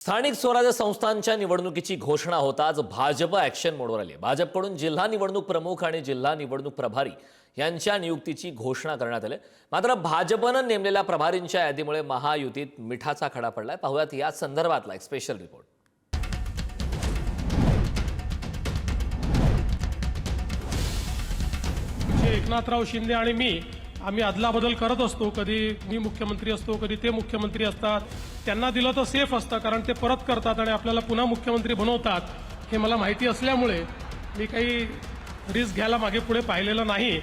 स्थानिक स्वराज्य संस्थांच्या निवडणुकीची घोषणा होताच भाजप ॲक्शन मोडवर आली भाजपकडून जिल्हा निवडणूक प्रमुख आणि जिल्हा निवडणूक प्रभारी यांच्या नियुक्तीची घोषणा करण्यात आली मात्र भाजपनं नेमलेल्या प्रभारींच्या यादीमुळे महायुतीत मिठाचा खडा पडलाय. पाहुयात या संदर्भातला एक स्पेशल रिपोर्ट एकनाथराव शिंदे आणि मी आम्ही अदलाबदल करत असतो. कधी मी मुख्यमंत्री असतो कधी ते मुख्यमंत्री असतात. त्यांना दिलं तर सेफ असतं कारण ते परत करतात आणि आपल्याला पुन्हा मुख्यमंत्री बनवतात. हे मला माहिती असल्यामुळे मी काही रिस्क घ्यायला मागे पुढे पाहिलेलं नाही.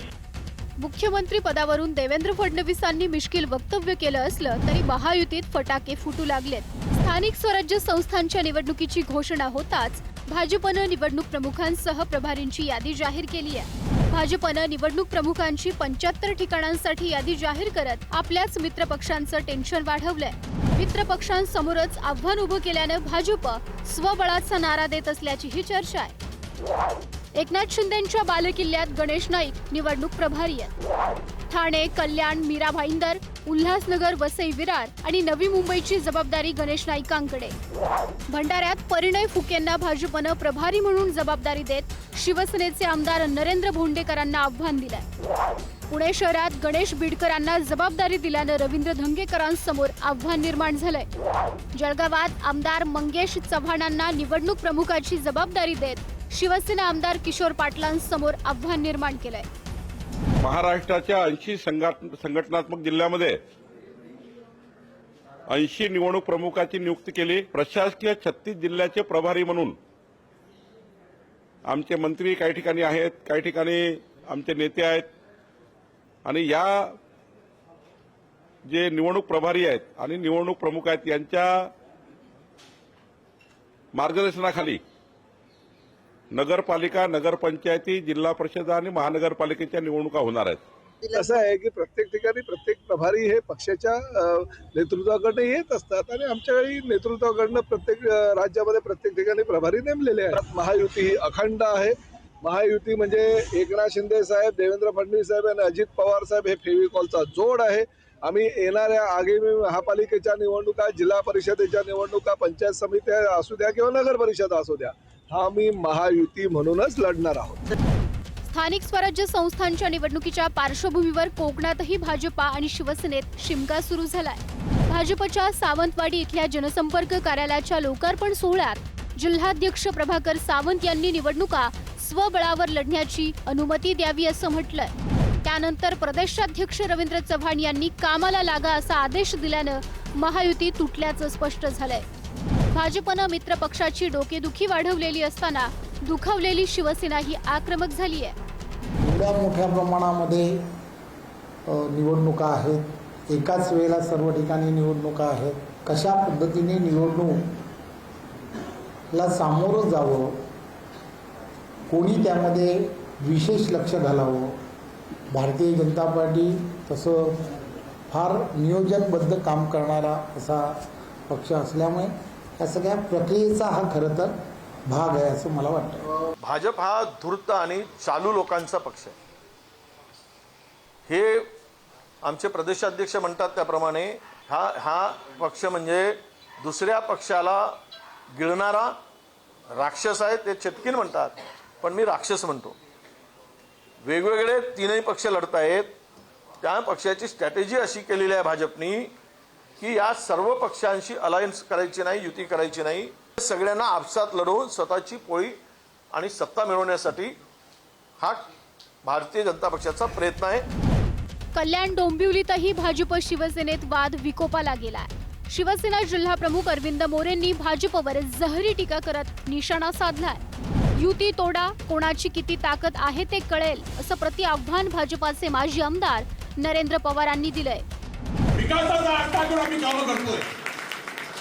मुख्यमंत्री पदावरून देवेंद्र फडणवीसांनी मिश्किल वक्तव्य केलं असलं तरी महायुतीत फटाके फुटू लागलेत. स्थानिक स्वराज्य संस्थांच्या निवडणुकीची घोषणा होताच भाजपनं निवडणूक प्रमुखांसह प्रभारींची यादी जाहीर केली आहे. भाजपनं निवडणूक प्रमुखांची पंच्याहत्तर ठिकाणांसाठी यादी जाहीर करत आपल्याच मित्रपक्षांचं टेन्शन वाढवलंय. मित्रपक्षांसमोरच आव्हान उभं केल्यानं भाजप स्वबळाचा नारा देत असल्याचीही चर्चा आहे. एकनाथ शिंदेच्या बालेकिल्ल्यात गणेश नाईक निवडणूक प्रभारी आहेत. ठाणे कल्याण मीरा भाईंदर उल्हासनगर वसई विरार आणि नवी मुंबईची जबाबदारी गणेश नाईकांकडे. भंडाऱ्यात परिणय फुकेंना भाजपनं प्रभारी म्हणून जबाबदारी देत शिवसेनेचे आमदार नरेंद्र भोंडेकरांना आव्हान दिलंय. पुणे शहरात गणेश बिडकरांना जबाबदारी दिल्यानं रवींद्र धंगेकरांसमोर आव्हान निर्माण झालंय. जळगावात आमदार मंगेश चव्हाणांना निवडणूक प्रमुखाची जबाबदारी देत शिवसेना आमदार किशोर पाटलांसमोर आव्हान निर्माण केलंय. महाराष्ट्राच्या ऐंशी संघटनात्मक जिल्ह्यामध्ये ऐंशी निवडणूक प्रमुखाची नियुक्ती केली. प्रशासकीय छत्तीस जिल्ह्याचे प्रभारी म्हणून आमचे मंत्री काही ठिकाणी आहेत काही ठिकाणी आमचे नेते आहेत. आणि या जे निवडणूक प्रभारी आहेत आणि निवडणूक प्रमुख आहेत यांच्या मार्गदर्शनाखाली नगरपालिका नगरपंचायती जिल्हा परिषद आणि महानगरपालिकेच्या निवडणुका होणार आहेत. असं आहे की प्रत्येक ठिकाणी प्रत्येक प्रभारी हे पक्षाच्या नेतृत्वाकडनं येत असतात आणि आमच्या वेळी नेतृत्वाकडनं प्रत्येक राज्यामध्ये प्रत्येक ठिकाणी प्रभारी नेमलेले आहेत. महायुती ही अखंड आहे. महायुती म्हणजे एकनाथ शिंदे साहेब देवेंद्र फडणवीस साहेब आणि अजित पवार साहेब हे फेविकॉलचा जोड आहे. आम्ही येणाऱ्या आगामी महापालिकेच्या निवडणुका जिल्हा परिषदेच्या निवडणुका पंचायत समित्या असू द्या किंवा नगर परिषद असू द्या हा आम्ही महायुती म्हणूनच लढणार आहोत. स्थानिक स्वराज्य संस्थांच्या निवडणुकीच्या पार्श्वभूमीवर कोकणातही भाजपा आणि शिवसेनेत शिमगा सुरू झालाय. भाजपच्या सावंतवाडी इथल्या जनसंपर्क कार्यालयाच्या लोकार्पण सोहळ्यात जिल्हाध्यक्ष प्रभाकर सावंत यांनी निवडणुका स्वबळावर लढण्याची अनुमती द्यावी असं म्हटलंय. त्यानंतर प्रदेशाध्यक्ष रवींद्र चव्हाण यांनी कामाला लागा असा आदेश दिल्यानं महायुती तुटल्याचं स्पष्ट झालंय. भाजपनं मित्र पक्षाची डोकेदुखी वाढवलेली असताना दुखावलेली शिवसेना ही आक्रमक झाली आहे. एवढ्या मोठ्या प्रमाणामध्ये निवडणुका आहेत. एकाच वेळेला सर्व ठिकाणी निवडणुका आहेत. कशा पद्धतीने निवडणूकला सामोरं जावं? कोणी त्यामध्ये विशेष लक्ष घालावं? भारतीय जनता पार्टी तसं फार नियोजनबद्ध काम करणारा असा पक्ष असल्यामुळे या सगळ्या प्रक्रियेचा हा खरं तर भाग आहे असं मला वाटतं. भाजप हा धूर्त आणि चालू लोकांचा पक्ष आहे. हे आमचे प्रदेशाध्यक्ष म्हणतात त्याप्रमाणे हा हा पक्ष म्हणजे दुसऱ्या पक्षाला गिळणारा राक्षस आहे ते चेतकीन म्हणतात पण मी राक्षस म्हणतो. वेगवेगळे तीनही पक्ष लढत आहेत त्या पक्षाची स्ट्रॅटेजी अशी केलेली आहे भाजपनी की या सर्व पक्षांशी अलायन्स करायची नाही युती करायची नाही. सगळ्यांना आपसात लढवून स्वतःची पोळी आणि सत्ता मिळवण्यासाठी हा भारतीय जनता पक्षाचा प्रयत्न आहे. कल्याण डोंबिवलीतही भाजप शिवसेनेत वाद विकोपाला गेलाय. शिवसेना जिल्हा प्रमुख अरविंद मोरेंनी भाजपवर जहरी टीका करत निशाणा साधलाय. युती तोडा कोणाची किती ताकद आहे ते कळेल असं प्रति आव्हान भाजपाचे माजी आमदार नरेंद्र पवारांनी दिलंय. विकासाचा आत्ता करून आम्ही कामं करतोय.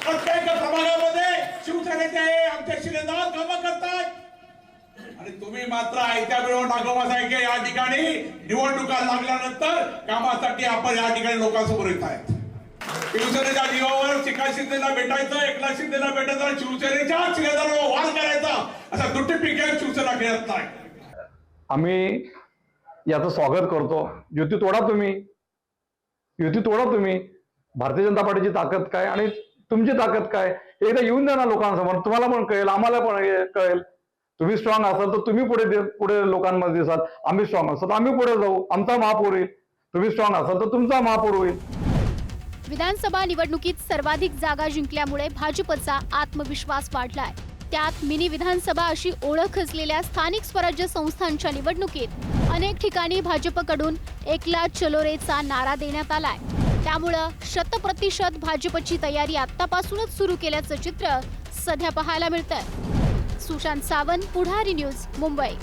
प्रत्येक प्रभागामध्ये शिवसेनेचे आमचे शिलेदार कामं करतात आणि तुम्ही मात्र आयत्या वेळेवर नागोबासारखे या ठिकाणी निवडणुका लागल्यानंतर कामासाठी आपण या ठिकाणी लोकांसमोर येत आहेत. शिवसेनेच्या जीवावर शिखा शिंदेला भेटायचं एकनाथ शिंदेला भेटायचं शिवसेनेच्या शिलेदारावर वार करायचा असा दुट्टी पिके शिवसेना खेळत नाही. आम्ही याचं स्वागत करतो. युती तोडा तुम्ही. युती तोडा तुम्ही. भारतीय जनता पार्टीची ताकद काय आणि तुमची ताकद काय? एकदा येऊन द्या ना लोकांसमोर. तुम्हाला पण कळेल आम्हाला पण कळेल. तुम्ही स्ट्रॉंग असाल तर तुम्ही पुढे दे- पुढे लोकांमध्ये दिसाल. आम्ही स्ट्रॉंग असतो तर आम्ही पुढे जाऊ. आमचा महापौर होईल तुम्ही स्ट्रॉंग असाल तर तुमचा महापौर होईल. विधानसभा निवडणुकीत सर्वाधिक जागा जिंकल्यामुळे भाजपचा आत्मविश्वास वाढलाय. त्यात मिनी विधानसभा अशी ओळख असलेल्या स्थानिक स्वराज्य संस्थांच्या निवडणुकीत अनेक ठिकाणी भाजपकडून एकला चलोरेचा नारा देण्यात आलाय. त्यामुळं शतप्रतिशत भाजपची तयारी आतापासूनच सुरू केल्याचं चित्र सध्या पाहायला मिळतंय. सुशांत सावंत पुढारी न्यूज मुंबई.